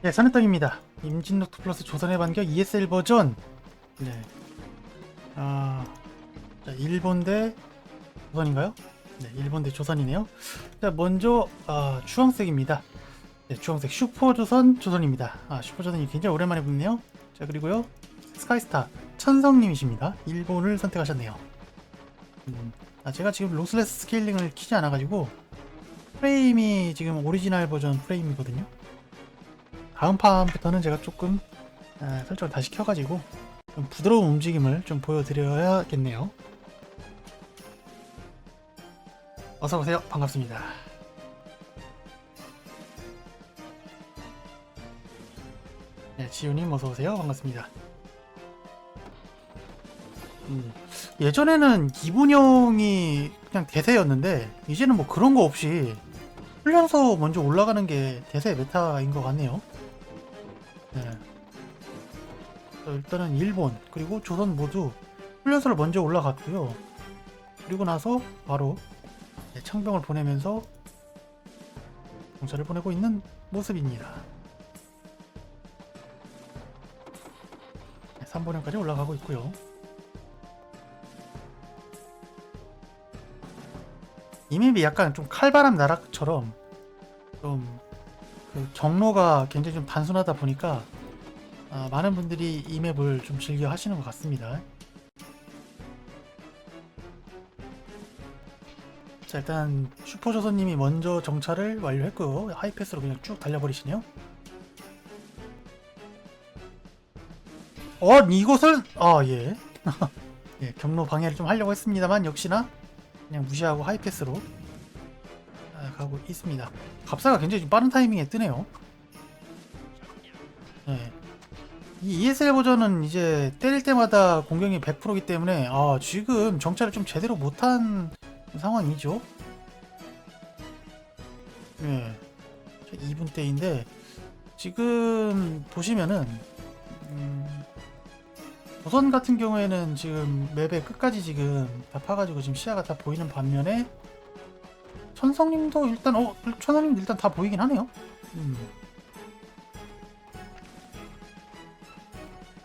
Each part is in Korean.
네, 산해떡입니다. 임진노트 플러스 조선의 반격 ESL 버전. 네. 아, 자, 일본 대 조선인가요? 네, 일본 대 조선이네요. 자, 먼저 아, 주황색입니다. 네, 주황색 슈퍼조선 조선입니다. 아, 슈퍼조선이 굉장히 오랜만에 붙네요. 자, 그리고요. 스카이스타 천성님이십니다. 일본을 선택하셨네요. 음, 아, 제가 지금 로스레스 스케일링을 키지 않아가지고 프레임이 지금 오리지널 버전 프레임이거든요. 다음 판부터는 제가 조금 아, 설정을 다시 켜가지고 좀 부드러운 움직임을 좀 보여드려야겠네요. 어서 오세요. 반갑습니다. 네, 지훈님 어서 오세요. 반갑습니다. 음, 예전에는 기본형이 그냥 대세였는데 이제는 뭐 그런 거 없이 훈련소 먼저 올라가는 게 대세 메타인 것 같네요. 일단은 일본 그리고 조선 모두 훈련소를 먼저 올라갔고요. 그리고 나서 바로 네, 창병을 보내면서 공사를 보내고 있는 모습입니다. 네, 3본행까지 올라가고 있고요. 이 맵이 약간 좀 칼바람 나락처럼 좀 그 경로가 굉장히 좀 단순하다 보니까 아, 많은 분들이 이 맵을 좀 즐겨 하시는 것 같습니다. 자 일단 슈퍼조선님이 먼저 정찰을 완료했고요. 하이패스로 그냥 쭉 달려버리시네요. 어 이곳을 아 예. 예 경로 방해를 좀 하려고 했습니다만 역시나 그냥 무시하고 하이패스로 아, 가고 있습니다. 갑사가 굉장히 좀 빠른 타이밍에 뜨네요. 이 ESL 버전은 이제 때릴 때마다 공격이 100%이기 때문에 아, 지금 정찰을 좀 제대로 못한 상황이죠. 네. 2분 때인데 지금 보시면은 음, 조선 같은 경우에는 지금 맵의 끝까지 지금 다 파가지고 지금 시야가 다 보이는 반면에 천성님도 일단 어 천성님 일단 다 보이긴 하네요. 음.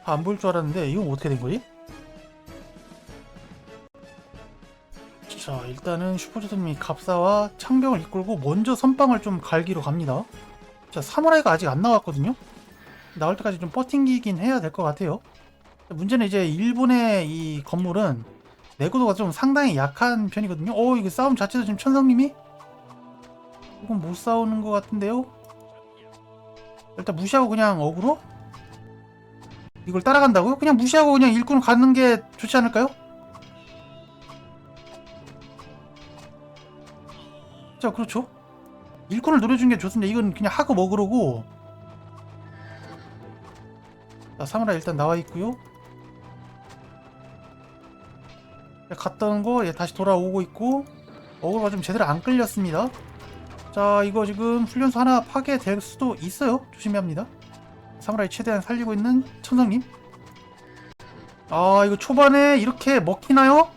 안 보일 줄 알았는데 이건 어떻게 된 거지? 자 일단은 슈퍼조선님이 갑사와 창병을 이끌고 먼저 선빵을 좀 갈기로 갑니다. 자 사무라이가 아직 안 나왔거든요. 나올 때까지 좀 버팅기긴 해야 될 것 같아요. 문제는 이제 일본의 이 건물은 내구도가 좀 상당히 약한 편이거든요. 어 이거 싸움 자체도 지금 천성님이 이건 못 싸우는 것 같은데요. 일단 무시하고 그냥 어그로? 이걸 따라간다고요? 그냥 무시하고 그냥 일꾼 가는 게 좋지 않을까요? 자 그렇죠. 일꾼을 노려준 게 좋습니다. 이건 그냥 하고 먹으려고. 자 사무라 일단 나와 있고요. 갔던 거 예, 다시 돌아오고 있고 어그로가 좀 제대로 안 끌렸습니다. 자 이거 지금 훈련소 하나 파괴될 수도 있어요. 조심해야 합니다. 사무라이 최대한 살리고 있는 천성님. 아 이거 초반에 이렇게 먹히나요?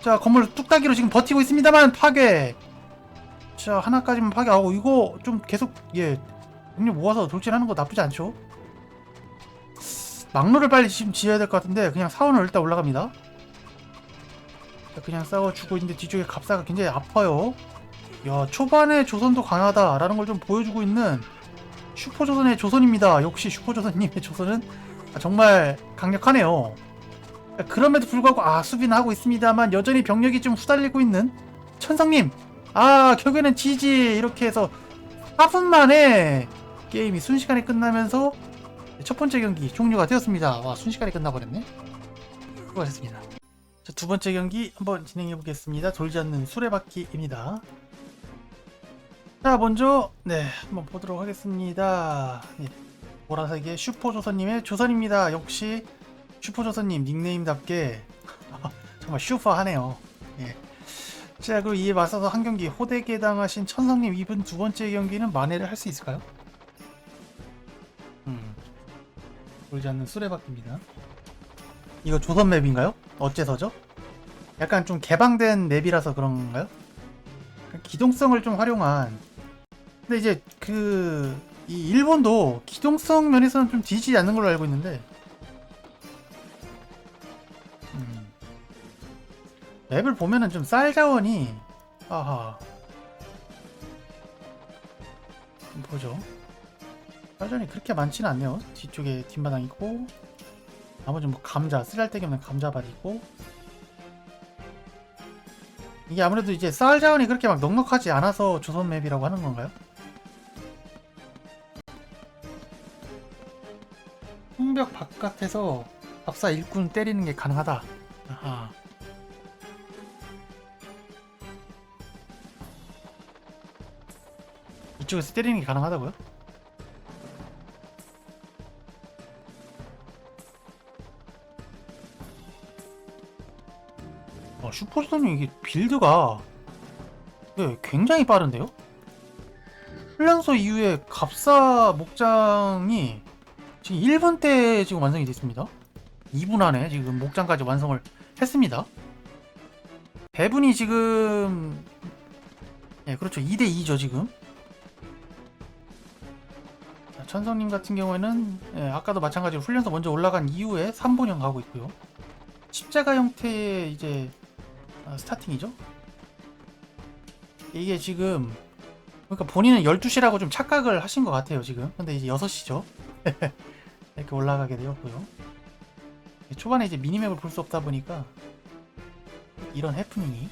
자 건물 뚝딱이로 지금 버티고 있습니다만 파괴. 자 하나까지만 파괴하고 이거 좀 계속 예 능력 모아서 돌진하는 거 나쁘지 않죠? 막로를 빨리 지금 지어야 될 것 같은데 그냥 사원을 일단 올라갑니다. 자, 그냥 싸워주고 있는데 뒤쪽에 갑사가 굉장히 아파요. 야 초반에 조선도 강하다라는 걸 좀 보여주고 있는 슈퍼조선의 조선입니다. 역시 슈퍼조선님의 조선은 아, 정말 강력하네요. 그럼에도 불구하고 아 수비는 하고 있습니다만 여전히 병력이 좀 후달리고 있는 천성님 아 결국에는 지지 이렇게 해서 4분 만에 게임이 순식간에 끝나면서 첫 번째 경기 종료가 되었습니다. 와 순식간에 끝나버렸네. 수고하셨습니다. 자, 두 번째 경기 한번 진행해 보겠습니다. 돌지 않는 수레바퀴입니다. 자 먼저 네 한번 보도록 하겠습니다. 예, 보라색의 슈퍼조선님의 조선입니다. 역시 슈퍼조선님 닉네임답게 정말 슈퍼하네요. 예. 자 그리고 이에 맞서서 한 경기 호되게 당하신 천성님 이분 두 번째 경기는 만회를 할 수 있을까요? 음. 돌지 않는 수레바퀴입니다. 이거 조선 맵인가요? 어째서죠? 약간 좀 개방된 맵이라서 그런가요? 기동성을 좀 활용한 근데 이제 그 이 일본도 기동성 면에서는 좀 뒤지지 않는 걸로 알고 있는데. 음. 맵을 보면은 좀 쌀 자원이 아하. 좀 보죠. 쌀 자원이 그렇게 많지는 않네요. 뒤쪽에 뒷마당 있고. 나머지 뭐 감자 쓰잘데기 없는 감자밭 있고. 이게 아무래도 이제 쌀 자원이 그렇게 막 넉넉하지 않아서 조선 맵이라고 하는 건가요? 바깥에서 밥사 일꾼 때리는 게 가능하다. 아하. 이쪽에서 때리는 게 가능하다고요? 어, 슈퍼스타님 이게 빌드가 네, 굉장히 빠른데요? 훈련소 이후에 갑사 목장이 지금 1분 때 지금 완성이 됐습니다. 2분 안에 지금 목장까지 완성을 했습니다. 배분이 지금 네, 그렇죠. 2대 2죠, 지금. 자, 천성님 같은 경우에는 예, 아까도 마찬가지로 훈련소 먼저 올라간 이후에 3본형 가고 있고요. 십자가 형태의 이제 아, 스타팅이죠. 이게 지금 그러니까 본인은 12시라고 좀 착각을 하신 것 같아요, 지금. 근데 이제 6시죠. 이렇게 올라가게 되었고요. 초반에 이제 미니맵을 볼 수 없다 보니까 이런 해프닝이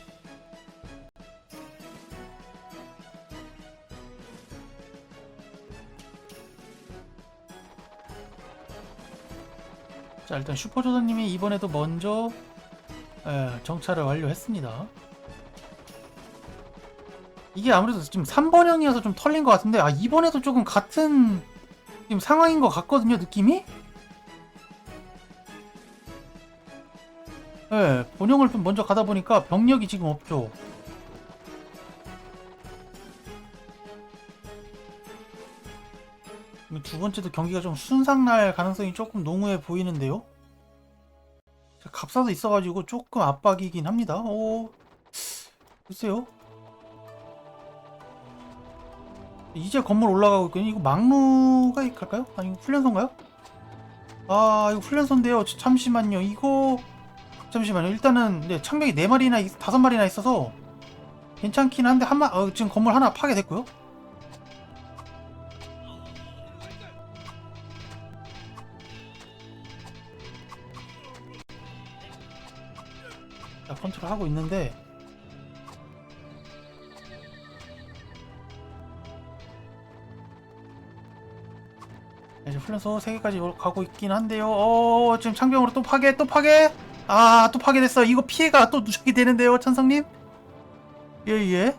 자 일단 슈퍼조선님이 이번에도 먼저 에, 정찰을 완료했습니다. 이게 아무래도 지금 3번형이어서 좀 털린 것 같은데 아 이번에도 조금 같은 지금 상황인 것 같거든요 느낌이? 네, 본영을 좀 먼저 가다 보니까 병력이 지금 없죠. 이두 번째도 경기가 좀 순삭날 가능성이 조금 농후해 보이는데요. 자, 갑사도 있어가지고 조금 압박이긴 합니다. 오, 글쎄요. 이제 건물 올라가고 있거든요. 이거 막루가 갈까요? 아니 훈련소인가요? 아 이거 훈련소인데요. 저- 잠시만요. 이거 잠시만요. 일단은 네, 창병이 네 마리나 있- 다섯 마리나 있어서 괜찮긴 한데 한 마, 어, 지금 건물 하나 파괴됐고요. 자 컨트롤 하고 있는데 이제 훈련소 3개까지 가고 있긴 한데요. 어, 지금 창병으로 또 파괴, 또 파괴. 아, 또 파괴됐어. 이거 피해가 또 누적이 되는데요, 천성님. 예, 예.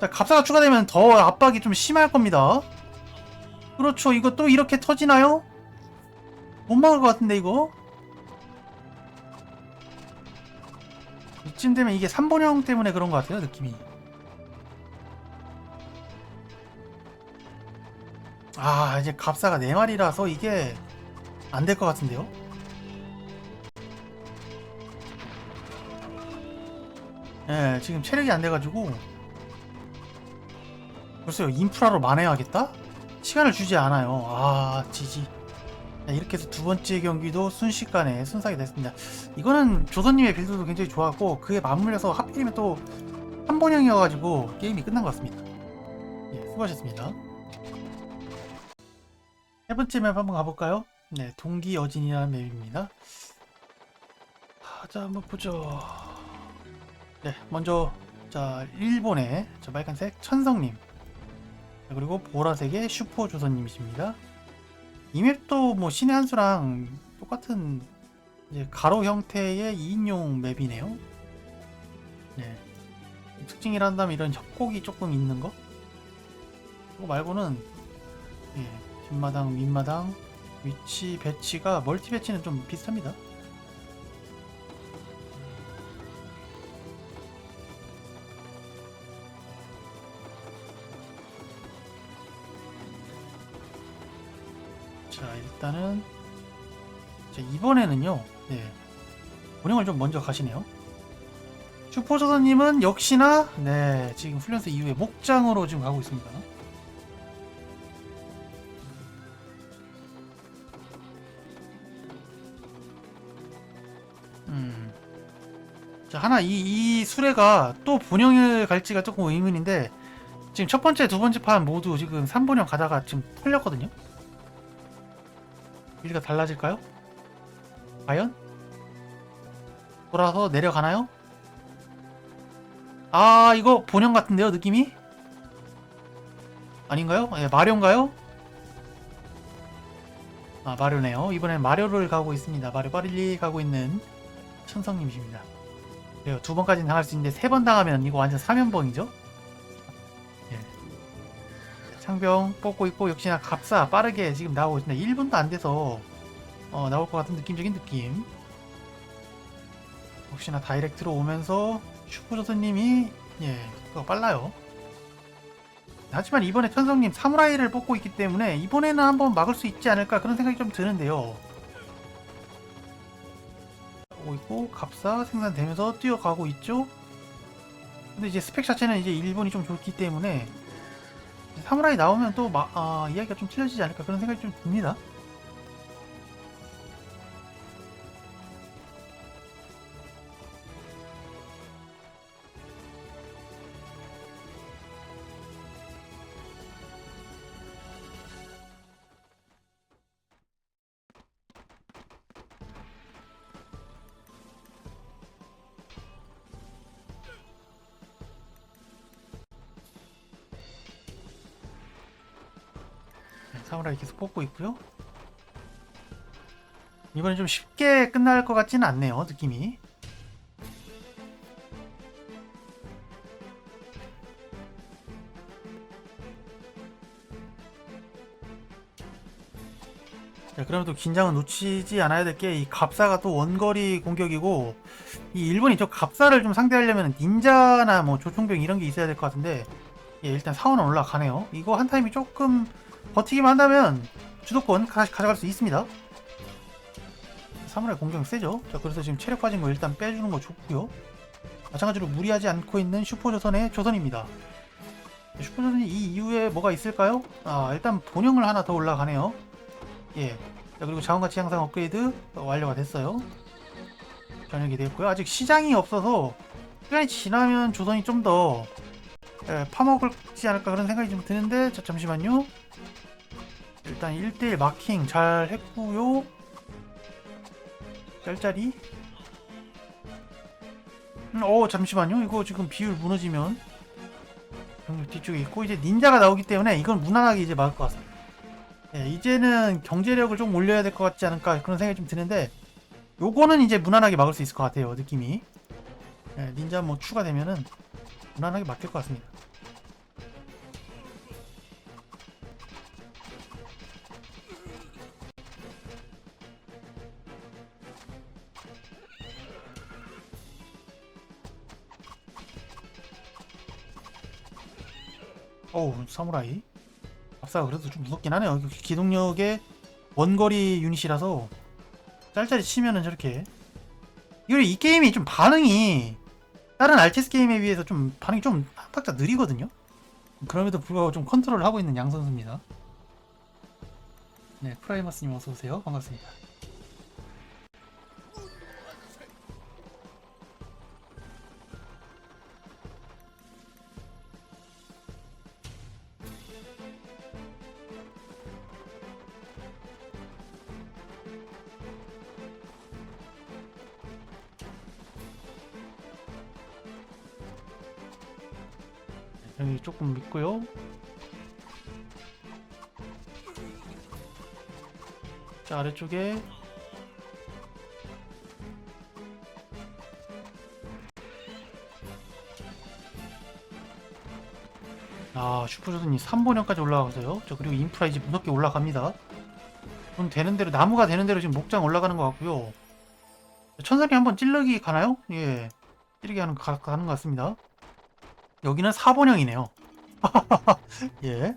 자, 갑사가 추가되면 더 압박이 좀 심할 겁니다. 그렇죠. 이거 또 이렇게 터지나요? 못 막을 것 같은데, 이거. 이쯤 되면 이게 3본형 때문에 그런 것 같아요, 느낌이. 아 이제 갑사가 4마리라서 이게 안 될 것 같은데요? 예 지금 체력이 안 돼가지고. 글쎄요 인프라로 만회하겠다? 시간을 주지 않아요. 아 지지. 자, 이렇게 해서 두 번째 경기도 순식간에 순삭이 됐습니다. 이거는 조선님의 빌드도 굉장히 좋았고 그에 맞물려서 하필이면 또 한번형이어가지고 게임이 끝난 것 같습니다. 예 수고하셨습니다 세 번째 맵 한번 가볼까요? 네, 동기 여진이라는 맵입니다. 아, 자, 한번 보죠. 네, 먼저 자 일본의 저 빨간색 천성님 네, 그리고 보라색의 슈퍼 조선님이십니다. 이 맵도 뭐 신의 한 수랑 똑같은 이제 가로 형태의 2인용 맵이네요. 네, 특징이라 한다면 이런 협곡이 조금 있는 거. 그거 말고는 예, 뒷마당, 윗마당 위치 배치가 멀티 배치는 좀 비슷합니다. 자 일단은 자, 이번에는요. 네. 운영을 좀 먼저 가시네요. 슈퍼조선님은 역시나 네 지금 훈련소 이후에 목장으로 지금 가고 있습니다. 하나 이, 이 수레가 또 본영을 갈지가 조금 의문인데 지금 첫 번째, 두 번째 판 모두 지금 3본영 가다가 지금 털렸거든요. 길이가 달라질까요? 과연? 돌아서 내려가나요? 아 이거 본영 같은데요 느낌이? 아닌가요? 예, 마료인가요? 아 마료네요 이번엔 마료를 가고 있습니다 마료 빨리 가고 있는 천성님이십니다 그래요 두 번까지는 당할 수 있는데 세 번 당하면 이거 완전 사면봉이죠? 예. 창병 뽑고 있고 역시나 갑사 빠르게 지금 나오고 있습니다. 1분도 안 돼서 어, 나올 것 같은 느낌적인 느낌. 혹시나 다이렉트로 오면서 슈퍼조선님이 예 속도가 빨라요. 하지만 이번에 천성님 사무라이를 뽑고 있기 때문에 이번에는 한번 막을 수 있지 않을까 그런 생각이 좀 드는데요 오고 있고 갑사 생산되면서 뛰어가고 있죠. 근데 이제 스펙 자체는 이제 일본이 좀 좋기 때문에 사무라이 나오면 또 마, 아, 이야기가 좀 틀려지지 않을까 그런 생각이 좀 듭니다 사무라이 계속 뽑고 있고요. 이번엔 좀 쉽게 끝날 것 같지는 않네요, 느낌이. 자, 그러면 또 긴장은 놓치지 않아야 될 게 이 갑사가 또 원거리 공격이고 이 일본이 저 갑사를 좀 상대하려면 닌자나 뭐 조총병 이런 게 있어야 될 것 같은데 예, 일단 사원은 올라가네요. 이거 한 타임이 조금 버티기만 한다면 주도권 가, 가져갈 수 있습니다. 사무라이 공격 세죠? 자, 그래서 지금 체력 빠진 거 일단 빼주는 거 좋고요. 마찬가지로 무리하지 않고 있는 슈퍼조선의 조선입니다. 슈퍼조선이 이 이후에 뭐가 있을까요? 아, 일단 본영을 하나 더 올라가네요. 예. 자, 그리고 자원가치 향상 업그레이드 완료가 됐어요. 변형이 됐고요. 아직 시장이 없어서 시간이 지나면 조선이 좀더 예, 파먹을지 않을까 그런 생각이 좀 드는데 자, 잠시만요 일단 1대1 마킹 잘 했고요. 짤짤이. 음, 어 잠시만요. 이거 지금 비율 무너지면 뒤쪽에 있고 이제 닌자가 나오기 때문에 이건 무난하게 이제 막을 것 같습니다. 예, 이제는 경제력을 좀 올려야 될 것 같지 않을까 그런 생각이 좀 드는데 요거는 이제 무난하게 막을 수 있을 것 같아요 느낌이. 예, 닌자 뭐 추가되면은 무난하게 맡길 것 같습니다. 어우 사무라이 박사가 그래도 좀 무섭긴 하네요 기동력의 원거리 유닛이라서 짤짤이 치면은 저렇게 이 게임이 좀 반응이 다른 RTS 게임에 비해서 좀 반응이 좀 한 박자 느리거든요. 그럼에도 불구하고 좀 컨트롤을 하고 있는 양 선수입니다. 네, 프라이머스님 어서 오세요. 반갑습니다. 여기 조금 믿고요. 자 아래쪽에 아 슈퍼조선이 3번형까지 올라가서요. 저 그리고 인프라 이제 무섭게 올라갑니다. 그럼 되는 대로 나무가 되는 대로 지금 목장 올라가는 것 같고요. 천사리 한번 찔르기 가나요? 예, 찌르기 하는 가, 가는 것 같습니다. 여기는 4번형이네요. 예.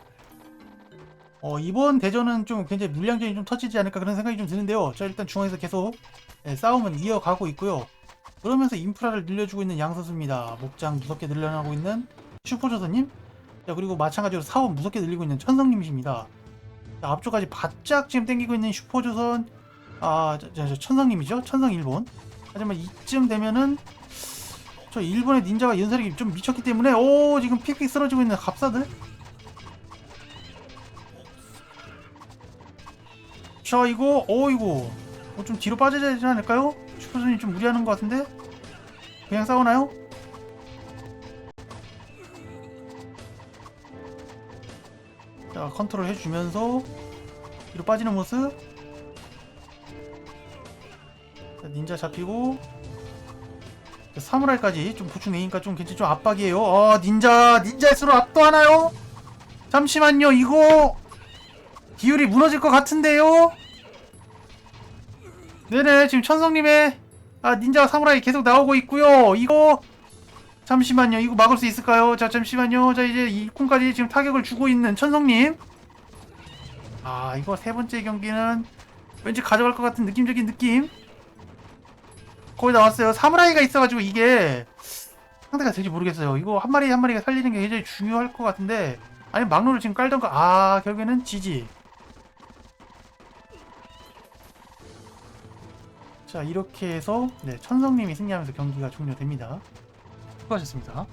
어, 이번 대전은 좀 굉장히 물량전이 좀 터지지 않을까 그런 생각이 좀 드는데요. 자, 일단 중앙에서 계속 예, 싸움은 이어가고 있고요. 그러면서 인프라를 늘려주고 있는 양 선수입니다. 목장 무섭게 늘려나고 있는 슈퍼조선님. 자, 그리고 마찬가지로 사원 무섭게 늘리고 있는 천성님이십니다. 자, 앞쪽까지 바짝 지금 땡기고 있는 슈퍼조선, 아, 저, 저, 저 천성님이죠. 천성 일본. 하지만 이쯤 되면은 저 일본의 닌자가 연사력이 좀 미쳤기 때문에 오 지금 픽픽 쓰러지고 있는 갑사들. 자 이거 어 이거. 어, 좀 뒤로 빠져야 되지 않을까요? 슈퍼선이 좀 무리하는 것 같은데? 그냥 싸우나요? 자 컨트롤 해주면서 뒤로 빠지는 모습. 자, 닌자 잡히고. 자, 사무라이까지 좀 보충 내니까 좀 괜찮 좀 압박이에요. 아 닌자 닌자의 수로 압도하나요? 잠시만요 이거. 기율이 무너질 것 같은데요? 네네 지금 천성님의 아 닌자 사무라이 계속 나오고 있고요. 이거 잠시만요 이거 막을 수 있을까요? 자 잠시만요. 자 이제 이콘까지 지금 타격을 주고 있는 천성님. 아 이거 세 번째 경기는 왠지 가져갈 것 같은 느낌적인 느낌 거의 나왔어요. 사무라이가 있어가지고 이게 상대가 될지 모르겠어요. 이거 한 마리 한 마리가 살리는 게 굉장히 중요할 것 같은데 아니 막루를 지금 깔던가 아 결국에는 지지. 자 이렇게 해서 네 천성님이 승리하면서 경기가 종료됩니다. 수고하셨습니다